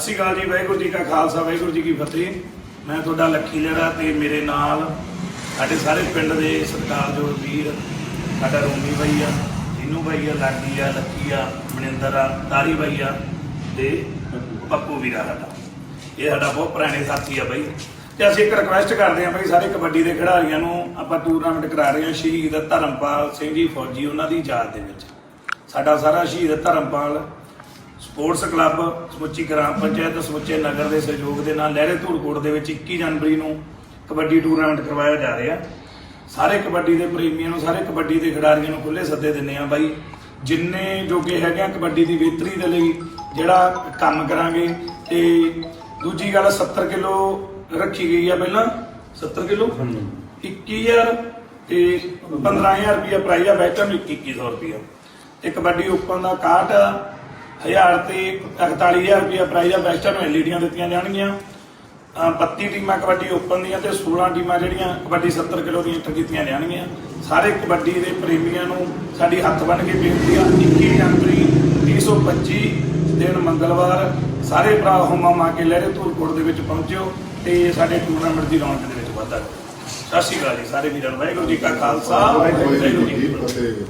ਸਤਿ ਸ਼੍ਰੀ ਅਕਾਲ ਜੀ, ਵਾਹਿਗੁਰੂ ਜੀ ਕਾ ਖਾਲਸਾ, ਵਾਹਿਗੁਰੂ ਜੀ ਕੀ ਫਤਿਹ। ਮੈਂ ਤੁਹਾਡਾ ਲੱਖੀ ਲਹਿਰਾ ਤੇ ਮੇਰੇ ਨਾਲ ਸਾਡੇ ਸਾਰੇ ਪਿੰਡ ਦੇ ਸਤਿਕਾਰਯੋਗ ਵੀਰ, ਸਾਡਾ ਰੋਮੀ ਬਾਈ ਆ ਜੀਨੂ ਬਾਈ ਆ ਲਾਗੀ ਆ, ਲੱਕੀ ਆ, ਮਨਿੰਦਰ ਆ, ਤਾਰੀ ਬਾਈ ਆ ਤੇ ਪੱਪੂ ਵੀਰਾ ਸਾਡਾ। ਇਹ ਸਾਡਾ ਬਹੁਤ ਪੁਰਾਣੇ ਸਾਥੀ ਆ ਬਾਈ। ਤੇ ਅਸੀਂ ਇੱਕ ਰਿਕੁਐਸਟ ਕਰਦੇ ਹਾਂ ਬਾਈ, ਸਾਰੇ ਕਬੱਡੀ ਦੇ ਖਿਡਾਰੀਆਂ ਨੂੰ ਆਪਾਂ ਟੂਰਨਾਮੈਂਟ ਕਰਾ ਰਹੇ ਹਾਂ ਸ਼ਹੀਦ ਧਰਮਪਾਲ ਸਿੰਘ ਜੀ ਫੌਜੀ, ਉਹਨਾਂ ਦੀ ਯਾਦ ਦੇ ਵਿੱਚ। ਸਾਡਾ ਸਾਰਾ ਸ਼ਹੀਦ ਧਰਮਪਾਲ ਸਪੋਰਟਸ ਕਲੱਬ ਸਮੁੱਚੀ ਗ੍ਰਾਮ ਪੰਚਾਇਤ ਸਮੁੱਚੇ ਨਗਰ ਦੇ ਸਹਿਯੋਗ ਦੇ ਨਾਲ ਲਹਿਰੇ ਧੂੜਕੋਟ ਦੇ ਵਿੱਚ 21 ਜਨਵਰੀ ਨੂੰ ਕਬੱਡੀ ਟੂਰਨਾਮੈਂਟ ਕਰਵਾਇਆ ਜਾ ਰਿਹਾ। ਸਾਰੇ ਕਬੱਡੀ ਦੇ ਪ੍ਰੇਮੀਆਂ ਨੂੰ ਸਾਰੇ ਕਬੱਡੀ ਦੇ ਖਿਡਾਰੀਆਂ ਨੂੰ ਖੁੱਲੇ ਸੱਦੇ ਦਿੰਨੇ ਆ ਬਾਈ। ਜਿੰਨੇ ਜੋਗੇ ਹੈਗੇ ਆ ਕਬੱਡੀ ਦੀ ਬਿਹਤਰੀ ਦੇ ਲਈ ਜਿਹੜਾ ਕੰਮ ਕਰਾਂਗੇ ਤੇ ਦੂਜੀ ਗੱਲ 70 ਕਿਲੋ ਰੱਖੀ ਗਈ ਆ ਪਹਿਲਾਂ। 70 ਕਿਲੋ? 21000 ਤੇ 15000 ਰੁਪਇਆ ਪ੍ਰਾਈਜ਼ ਆ ਬੈਟਰ ਨੂੰ 2100 ਰੁਪਇਆ ਤੇ ਕਬੱਡੀ ਓਪਨ ਦਾ 61 ਹਜ਼ਾਰ ਤੇ 41000 ਰੁਪਇਆ ਪ੍ਰਾਈਜ਼ ਆ ਬੈਸਟਰ ਨੂੰ ਐਲਈਡੀਆਂ ਦਿੱਤੀਆਂ ਜਾਣਗੀਆਂ। ਅਹ 32 ਟੀਮਾਂ ਕਬੱਡੀ ਓਪਨ ਦੀਆਂ ਤੇ 16 ਟੀਮਾਂ ਜਿਹੜੀਆਂ ਕਬੱਡੀ 70 ਕਿਲੋ ਦੀਆਂ ਇੰਟਰ ਕੀਤੀਆਂ ਜਾਣਗੀਆਂ। ਸਾਰੇ ਕਬੱਡੀ ਦੇ ਪ੍ਰੇਮੀਆਂ ਨੂੰ ਸਾਡੀ ਹੱਥ ਬੰਨ੍ਹ ਕੇ ਬੇਨਤੀ ਆ 21 ਜਨਵਰੀ 2025 ਦਿਨ ਮੰਗਲਵਾਰ ਸਾਰੇ ਭਰਾ ਹੋਮਾ ਮਾ ਕੇ ਲਹਿਰੇ ਧੂਰਕੋਟ ਦੇ ਵਿੱਚ ਪਹੁੰਚਿਓ ਤੇ ਸਾਡੇ ਟੂਰਨਾਮੈਂਟ ਦੀ ਰੌਣਕ ਦੇ ਵਿੱਚ ਵਾਧਾ ਕਰੋ ਸਤਿ ਸ਼੍ਰੀ ਅਕਾਲ ਜੀ ਸਾਰੇ ਵੀਰਾਂ ਨੂੰ ਵਾਹਿਗੁਰੂ ਜੀ ਕਾ ਖਾਲਸਾ ਵਾਹਿਗੁਰੂ ਜੀ ਕੀ ਫਤਿਹ।